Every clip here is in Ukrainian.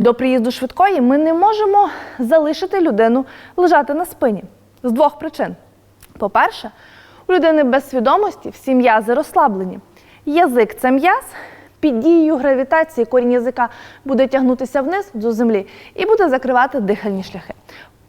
До приїзду швидкої ми не можемо залишити людину лежати на спині з двох причин. По-перше, у людини без свідомості всі м'язи розслаблені. Язик це м'яз. Під дією гравітації корінь язика буде тягнутися вниз до землі і буде закривати дихальні шляхи.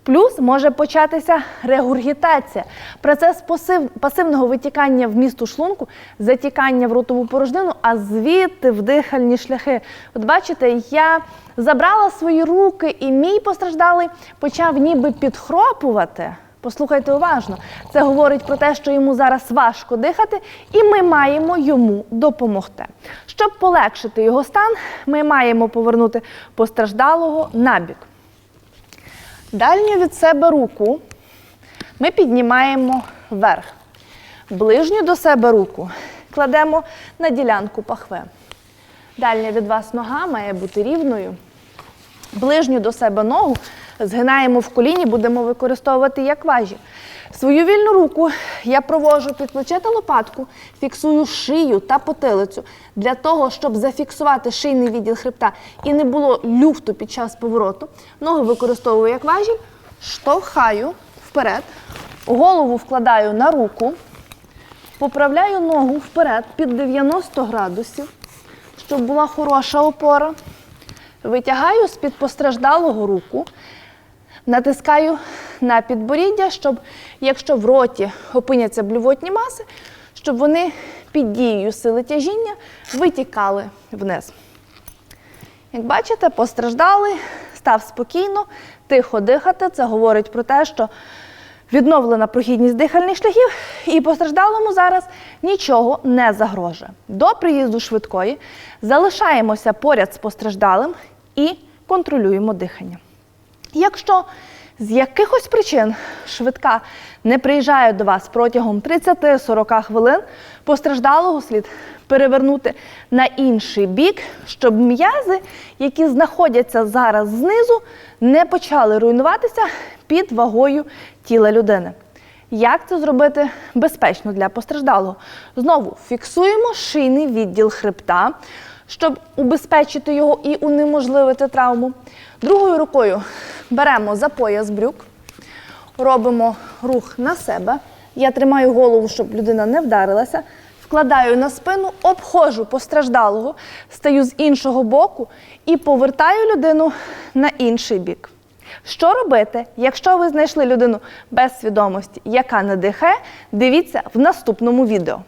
Плюс може початися регургітація, процес пасив, пасивного витікання в місту шлунку, затікання в ротову порожнину, а звідти в дихальні шляхи. От бачите, я забрала свої руки, і мій постраждалий почав ніби підхропувати. Послухайте уважно, це говорить про те, що йому зараз важко дихати, і ми маємо йому допомогти. Щоб полегшити його стан, ми маємо повернути постраждалого набік. Дальню від себе руку ми піднімаємо вверх. Ближню до себе руку кладемо на ділянку пахви. Дальня від вас нога має бути рівною. Ближню до себе ногу згинаємо в коліні, будемо використовувати як важі. Свою вільну руку я провожу під плече та лопатку, фіксую шию та потилицю для того, щоб зафіксувати шийний відділ хребта і не було люфту під час повороту. Ноги використовую як важіль, штовхаю вперед, голову вкладаю на руку, поправляю ногу вперед під 90 градусів, щоб була хороша опора. Витягаю з-під постраждалого руку, натискаю на підборіддя, щоб, якщо в роті опиняться блювотні маси, щоб вони під дією сили тяжіння витікали вниз. Як бачите, постраждалий, став спокійно, тихо дихати. Це говорить про те, що відновлена прохідність дихальних шляхів, і постраждалому зараз нічого не загрожує. До приїзду швидкої залишаємося поряд з постраждалим і контролюємо дихання. Якщо з якихось причин швидка не приїжджає до вас протягом 30-40 хвилин, постраждалого слід перевернути на інший бік, щоб м'язи, які знаходяться зараз знизу, не почали руйнуватися під вагою тіла людини. Як це зробити безпечно для постраждалого? Знову фіксуємо шийний відділ хребта, щоб убезпечити його і унеможливити травму. Другою рукою беремо за пояс брюк, робимо рух на себе. Я тримаю голову, щоб людина не вдарилася. Вкладаю на спину, обходжу постраждалого, стаю з іншого боку і повертаю людину на інший бік. Що робити, якщо ви знайшли людину без свідомості, яка не дивіться в наступному відео.